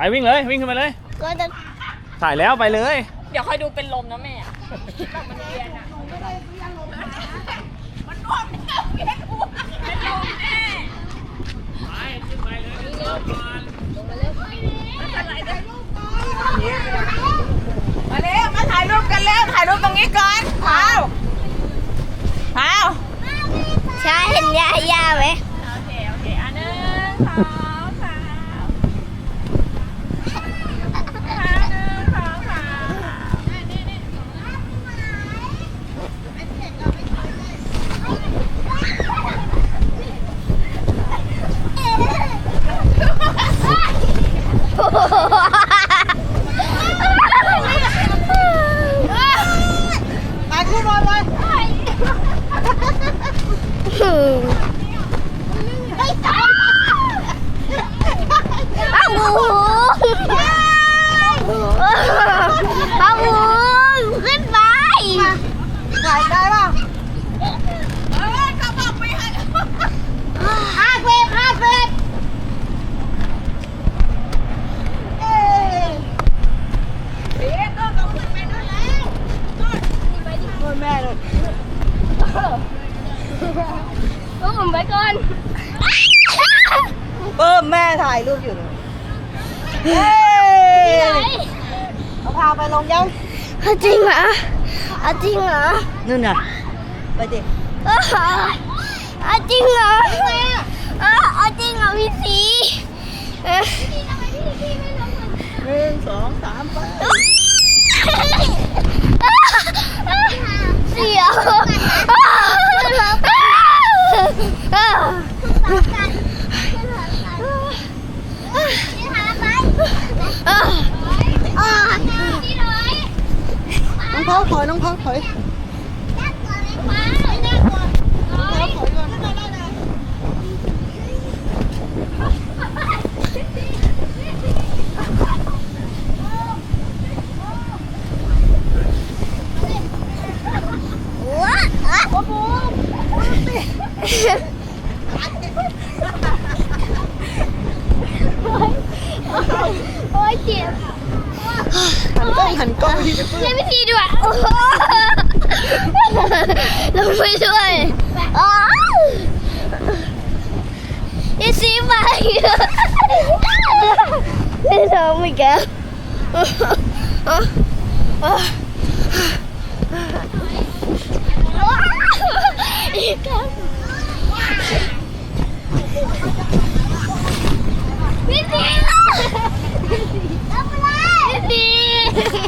ไปวิ่งเลยวิ่งขึ้นมาเลย ก็จะถ่ายแล้วไปเลย เดี๋ยวคอยดูเป็นลมนะแม่แบบมันเวียนอะมันนวมแน่เวียนหัวเป็นลมแน่ไปขึ้นไปเลยมาเร็วมาถ่ายรูปกันแล้วถ่ายรูปตรงนี้ก่อนพาวพาวใช่เห็นยาย่าไหมโอเคโอเคอันหนึ่งสองสามอันหนึ่งสองสาม ไปขึ้นรถเลยไม่ใช่อ้าวหมูอ้าวหมูขึ้นไป ถ่ายได้ป่ะ เอ้ยเขาบอกไม่ให้ ห้าเฟบห้าเฟบเอ้ย เดี๋ยวก็เขาขึ้นไปนั่นแล้ว โอ้ยแม่เลยโอ้ผมไป ก่อนเพิ่มแม่ถ่ายรูปอยู่เลยเฮ้ไหนยเอาพาไปลงยังเอาจริงเหรอเอาจริงเหรอนู่นน่ะไปดิเอาเอาจริงเหรอเอาเอาจริงเหรอพี่สีเอ้ย หนึ่งสองสามไป เสียวอ่า น้องเขาถอยน้องเขาถอยโอ้ยเจ็บ หันกล้องไปที่เล่นพิธีด้วยโอ้โหลงไปด้วยอ๋ออีซีไปไม่ทำอีกแล้วอีกแล้วพี่ซีทำอะไรพี่ซี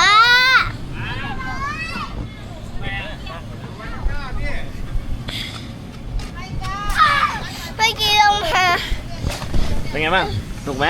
อ่าไปกี่ลงมา เป็นไงบ้างสนุกไหม